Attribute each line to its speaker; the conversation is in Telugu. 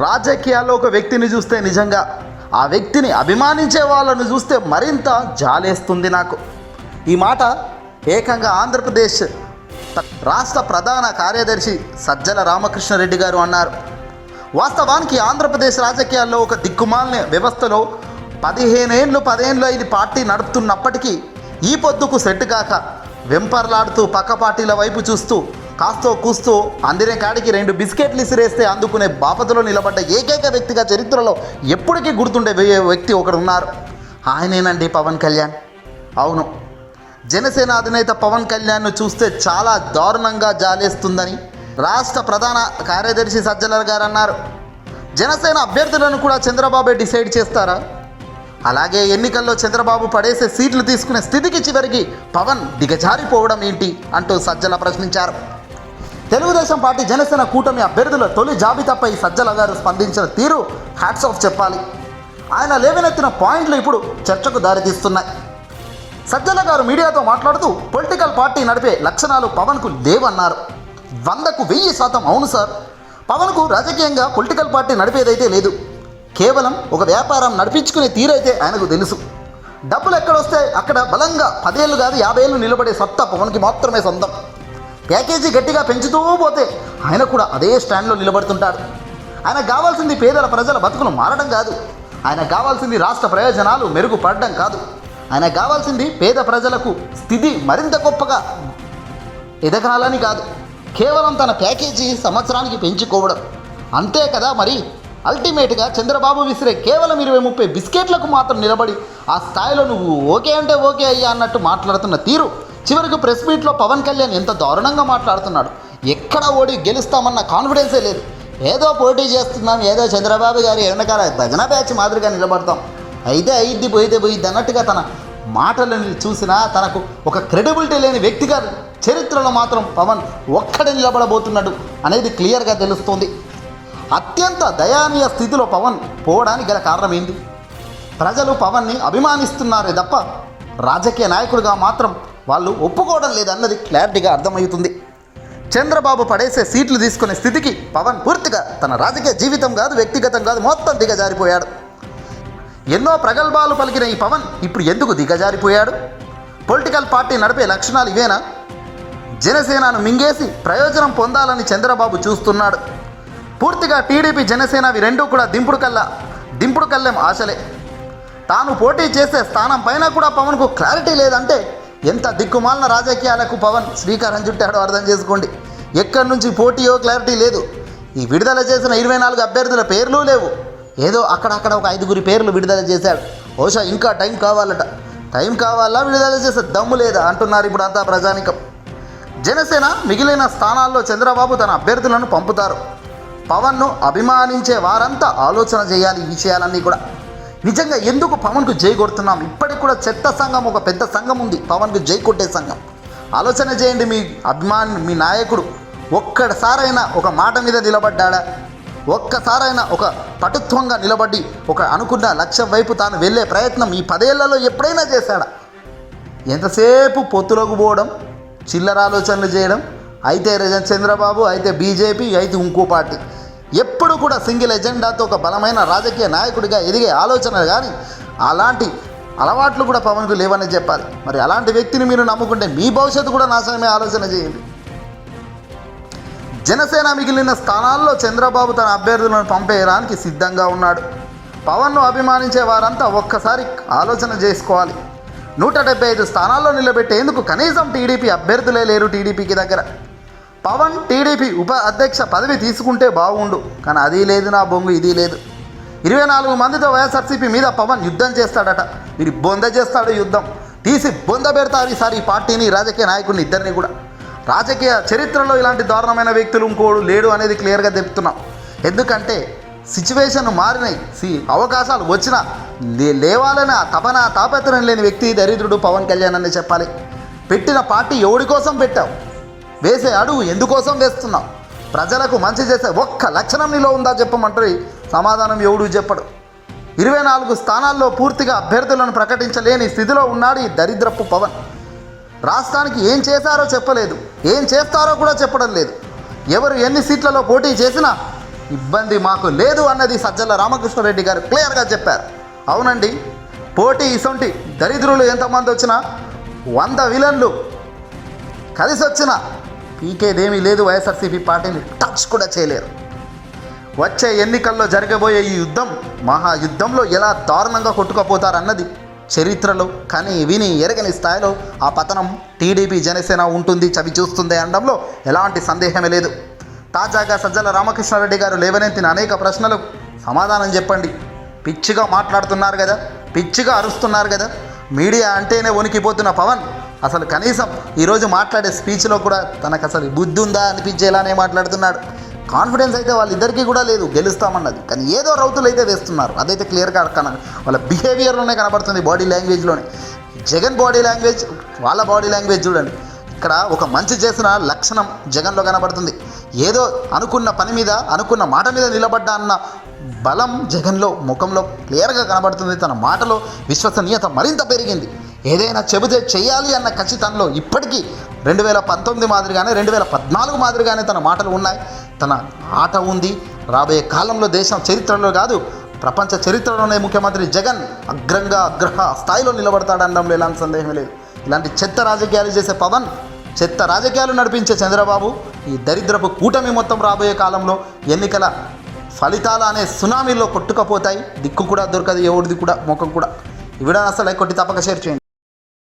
Speaker 1: రాజకీయాల్లో ఒక వ్యక్తిని చూస్తే నిజంగా ఆ వ్యక్తిని అభిమానించే వాళ్ళను చూస్తే మరింత జాలేస్తుంది నాకు. ఈ మాట ఏకంగా ఆంధ్రప్రదేశ్ రాష్ట్ర ప్రధాన కార్యదర్శి సజ్జల రామకృష్ణారెడ్డి గారు అన్నారు. వాస్తవానికి ఆంధ్రప్రదేశ్ రాజకీయాల్లో ఒక దిక్కుమాలిన వ్యవస్థలో పదిహేనేళ్ళు పదేండ్లు ఇది పార్టీ నడుపుతున్నప్పటికీ ఈ పొద్దుకు సెట్ కాక వెంపర్లాడుతూ పక్క పార్టీల వైపు చూస్తూ కాస్తో కూస్తూ అందినే కాడికి రెండు బిస్కెట్లు ఇసిరేస్తే అందుకునే బాపతలో నిలబడ్డ ఏకైక వ్యక్తిగా చరిత్రలో ఎప్పటికీ గుర్తుండే వ్యక్తి ఒకడు ఉన్నారు ఆయనేనండి పవన్ కళ్యాణ్. అవును. జనసేన అధినేత పవన్ కళ్యాణ్ను చూస్తే చాలా దారుణంగా జాలేస్తుందని రాష్ట్ర ప్రధాన కార్యదర్శి సజ్జలర్ గారు అన్నారు జనసేన అభ్యర్థులను కూడా చంద్రబాబు డిసైడ్ చేస్తారా? అలాగే ఎన్నికల్లో చంద్రబాబు పడేసే సీట్లు తీసుకునే స్థితికి చివరికి పవన్ దిగజారిపోవడం ఏంటి అంటూ సజ్జల ప్రశ్నించారు. తెలుగుదేశం పార్టీ జనసేన కూటమి అభ్యర్థుల తొలి జాబితాపై సజ్జల గారు స్పందించిన తీరు హ్యాట్స్ ఆఫ్ చెప్పాలి. ఆయన లేవనెత్తిన పాయింట్లు ఇప్పుడు చర్చకు దారితీస్తున్నాయి. సజ్జల గారు మీడియాతో మాట్లాడుతూ పొలిటికల్ పార్టీ నడిపే లక్షణాలు పవన్కు లేవన్నారు. వందకు వెయ్యి శాతం అవును సార్. పవన్కు రాజకీయంగా పొలిటికల్ పార్టీ నడిపేదైతే లేదు. కేవలం ఒక వ్యాపారం నడిపించుకునే తీరైతే ఆయనకు తెలుసు. డబ్బులు ఎక్కడొస్తే అక్కడ బలంగా పదేళ్ళు కాదు యాభై ఏళ్ళు నిలబడే సత్తా పవన్కి మాత్రమే సొంతం. ప్యాకేజీ గట్టిగా పెంచుతూ పోతే ఆయన కూడా అదే స్టాండ్లో నిలబడుతుంటాడు ఆయన కావాల్సింది పేదల ప్రజల బతుకులు మారడం కాదు. ఆయన కావాల్సింది రాష్ట్ర ప్రయోజనాలు మెరుగుపడడం కాదు. ఆయన కావాల్సింది పేద ప్రజలకు స్థితి మరింత గొప్పగా ఎదగాలని కాదు. కేవలం తన ప్యాకేజీ సంవత్సరానికి పెంచుకోవడం. అంతే కదా మరి? అల్టిమేట్గా చంద్రబాబు విసిరే కేవలం ఇరవై ముప్పై బిస్కెట్లకు మాత్రం నిలబడి ఆ స్థాయిలో నువ్వు ఓకే అంటే ఓకే అయ్యా అన్నట్టు మాట్లాడుతున్న తీరు చివరికి ప్రెస్ మీట్లో పవన్ కళ్యాణ్ ఎంత దారుణంగా మాట్లాడుతున్నాడు. ఎక్కడ ఓడి గెలుస్తామన్న కాన్ఫిడెన్సే లేదు. ఏదో పోటీ చేస్తున్నాం ఏదో చంద్రబాబు గారి వెనకాల భజన బ్యాచ్ మాదిరిగా నిలబడతాం. అయితే అయిద్ది పోయితే పోయిద్ది అన్నట్టుగా తన మాటలను చూసినా తనకు ఒక క్రెడిబిలిటీ లేని వ్యక్తిగా చరిత్రలో మాత్రం పవన్ ఒక్కడే నిలబడబోతున్నాడు అనేది క్లియర్గా తెలుస్తోంది. అత్యంత దయానీయ స్థితిలో పవన్ పోవడానికి గల కారణం ఏంది ప్రజలు పవన్ని అభిమానిస్తున్నారే తప్ప రాజకీయ నాయకుడిగా మాత్రం వాళ్ళు ఒప్పుకోవడం లేదన్నది క్లారిటీగా అర్థమవుతుంది చంద్రబాబు పడేసే సీట్లు తీసుకునే స్థితికి పవన్ పూర్తిగా తన రాజకీయ జీవితం కాదు వ్యక్తిగతం కాదు మొత్తం దిగజారిపోయాడు. ఎన్నో ప్రగల్భాలు పలికిన ఈ పవన్ ఇప్పుడు ఎందుకు దిగజారిపోయాడు? పొలిటికల్ పార్టీ నడిపే లక్షణాలు ఇవేనా? జనసేనను మింగేసి ప్రయోజనం పొందాలని చంద్రబాబు చూస్తున్నాడు. పూర్తిగా టీడీపీ జనసేన అవి రెండూ కూడా దింపుడు కల్లా దింపుడు కల్లెం ఆశలే. తాను పోటీ చేసే స్థానం పైన కూడా పవన్కు క్లారిటీ లేదంటే ఎంత దిక్కుమాలిన రాజకీయాలకు పవన్ శ్రీకారం చుట్టాడో అర్థం చేసుకోండి. ఎక్కడి నుంచి పోటీయో క్లారిటీ లేదు. ఈ విడుదల చేసిన ఇరవై నాలుగు అభ్యర్థుల పేర్లు లేవు. ఏదో అక్కడక్కడ ఒక ఐదుగురి పేర్లు విడుదల చేశాడు. బహుశా ఇంకా టైం కావాలట. టైం కావాలా విడుదల చేసే దమ్ము లేదా అంటున్నారు ఇప్పుడు అంతా ప్రజానికం. జనసేన మిగిలిన స్థానాల్లో చంద్రబాబు తన అభ్యర్థులను పంపుతారు. పవన్ను అభిమానించే వారంతా ఆలోచన చేయాలి ఈ విషయాలన్నీ కూడా. నిజంగా ఎందుకు పవన్కు జై కొడుతున్నాం? ఇప్పటి కూడా చెత్త సంఘం ఒక పెద్ద సంఘం ఉంది. పవన్కు జై కొట్టే సంఘం. ఆలోచన చేయండి మీ అభిమాని మీ నాయకుడు. ఒక్కసారైనా ఒక మాట మీద నిలబడ్డాడా? ఒక్కసారైనా ఒక పటుత్వంగా నిలబడి ఒక అనుకున్న లక్ష్యం వైపు తాను వెళ్ళే ప్రయత్నం ఈ పదేళ్ళలో ఎప్పుడైనా చేశాడా? ఎంతసేపు పొత్తులోకి పోవడం చిల్లర ఆలోచనలు చేయడం అయితే రజన్ చంద్రబాబు అయితే బీజేపీ అయితే ఇంకో పార్టీ. ఎప్పుడు కూడా సింగిల్ ఎజెండాతో ఒక బలమైన రాజకీయ నాయకుడిగా ఎదిగే ఆలోచన కానీ అలాంటి అలవాట్లు కూడా పవన్కు లేవని చెప్పాలి. మరి అలాంటి వ్యక్తిని మీరు నమ్ముకుంటే మీ భవిష్యత్తు కూడా నాశనమే ఆలోచన చేయండి. జనసేన మిగిలిన స్థానాల్లో చంద్రబాబు తన అభ్యర్థులను పంపేయడానికి సిద్ధంగా ఉన్నాడు. పవన్ను అభిమానించే వారంతా ఒక్కసారి ఆలోచన చేసుకోవాలి. నూట డెబ్బై ఐదు స్థానాల్లో నిలబెట్టేందుకు కనీసం టీడీపీ అభ్యర్థులే లేరు టీడీపీకి దగ్గర. పవన్ టీడీపీ ఉప అధ్యక్ష పదవి తీసుకుంటే బాగుండు కానీ అది లేదు నా బొంగు ఇది లేదు. ఇరవై నాలుగు మందితో వైఎస్ఆర్సీపీ మీద పవన్ యుద్ధం చేస్తాడట. మీరు బొంద చేస్తాడు యుద్ధం. తీసి బొంద పెడతారు ఈసారి ఈ పార్టీని రాజకీయ నాయకుడిని ఇద్దరిని కూడా. రాజకీయ చరిత్రలో ఇలాంటి దారుణమైన వ్యక్తులు ఇంకోడు లేడు అనేది క్లియర్గా చెప్తున్నాం. ఎందుకంటే సిచ్యువేషన్ మారినాయి. సి అవకాశాలు వచ్చినా లే- లేవాలనే తపన తాపత్రం లేని వ్యక్తి దరిద్రుడు పవన్ కళ్యాణ్ అని చెప్పాలి. పెట్టిన పార్టీ ఎవడి కోసం పెట్టావు వేసే అడుగు ఎందుకోసం వేస్తున్నావు ప్రజలకు మంచి చేసే ఒక్క లక్షణం నీలో ఉందా చెప్పమంటే సమాధానం ఎవడు చెప్పడు. ఇరవై నాలుగు స్థానాల్లో పూర్తిగా అభ్యర్థులను ప్రకటించలేని స్థితిలో ఉన్నాడు ఈ దరిద్రపు పవన్. రాష్ట్రానికి ఏం చేశారో చెప్పలేదు. ఏం చేస్తారో కూడా చెప్పడం లేదు. ఎవరు ఎన్ని సీట్లలో పోటీ చేసినా ఇబ్బంది మాకు లేదు అన్నది సజ్జల రామకృష్ణారెడ్డి గారు క్లియర్గా చెప్పారు. అవునండి పోటీ ఇసొంటి దరిద్రులు ఎంతమంది వచ్చినా వంద విలన్లు కలిసి వచ్చినా పీకేదేమీ లేదు వైఎస్ఆర్సీపీ పార్టీని టచ్ కూడా చేయలేరు. వచ్చే ఎన్నికల్లో జరగబోయే ఈ యుద్ధం మహాయుద్ధంలో ఎలా దారుణంగా కొట్టుకుపోతారన్నది చరిత్రలో కానీ విని ఎరగని స్థాయిలో ఆ పతనం టీడీపీ జనసేన ఉంటుంది చవి చూస్తుంది అనడంలో ఎలాంటి సందేహమే లేదు. తాజాగా సజ్జల రామకృష్ణారెడ్డి గారు లేవనెత్తిన అనేక ప్రశ్నలకు సమాధానం చెప్పండి. పిచ్చిగా మాట్లాడుతున్నారు కదా పిచ్చిగా అరుస్తున్నారు కదా మీడియా అంటేనే వణికిపోతున్న పవన్. అసలు కనీసం ఈరోజు మాట్లాడే స్పీచ్లో కూడా తనకు అసలు బుద్ధి ఉందా అనిపించేలానే మాట్లాడుతున్నాడు. కాన్ఫిడెన్స్ అయితే వాళ్ళిద్దరికీ కూడా లేదు గెలుస్తామన్నది. కానీ ఏదో రౌతులు అయితే వేస్తున్నారు. అదైతే క్లియర్గా కన వాళ్ళ బిహేవియర్లోనే కనబడుతుంది బాడీ లాంగ్వేజ్లోనే జగన్ బాడీ లాంగ్వేజ్ వాళ్ళ బాడీ లాంగ్వేజ్ చూడండి. ఇక్కడ ఒక మంచి చేసిన లక్షణం జగన్లో కనబడుతుంది. ఏదో అనుకున్న పని మీద అనుకున్న మాట మీద నిలబడ్డా అన్న బలం జగన్లో ముఖంలో క్లియర్గా కనబడుతుంది. తన మాటలో విశ్వసనీయత మరింత పెరిగింది. ఏదైనా చెబితే చేయాలి అన్న ఖచ్చితంలో ఇప్పటికీ రెండు వేల పంతొమ్మిది మాదిరిగానే రెండు వేల పద్నాలుగు మాదిరిగానే తన మాటలు ఉన్నాయి. తన ఆట ఉంది. రాబోయే కాలంలో దేశం చరిత్రలో కాదు ప్రపంచ చరిత్రలోనే ముఖ్యమంత్రి జగన్ అగ్రంగా అగ్రహ స్థాయిలో నిలబడతాడనడంలో ఎలాంటి సందేహం లేదు. ఇలాంటి చెత్త రాజకీయాలు చేసే పవన్ చెత్త రాజకీయాలు నడిపించే చంద్రబాబు ఈ దరిద్రపు కూటమి మొత్తం రాబోయే కాలంలో ఎన్నికల ఫలితాలు అనే సునామీలో కొట్టుకపోతాయి. దిక్కు కూడా దొరకదు ఎవరిది కూడా ముఖం కూడా. ఇవిడ అసలు కొట్టి తప్పక షేర్ చేయండి.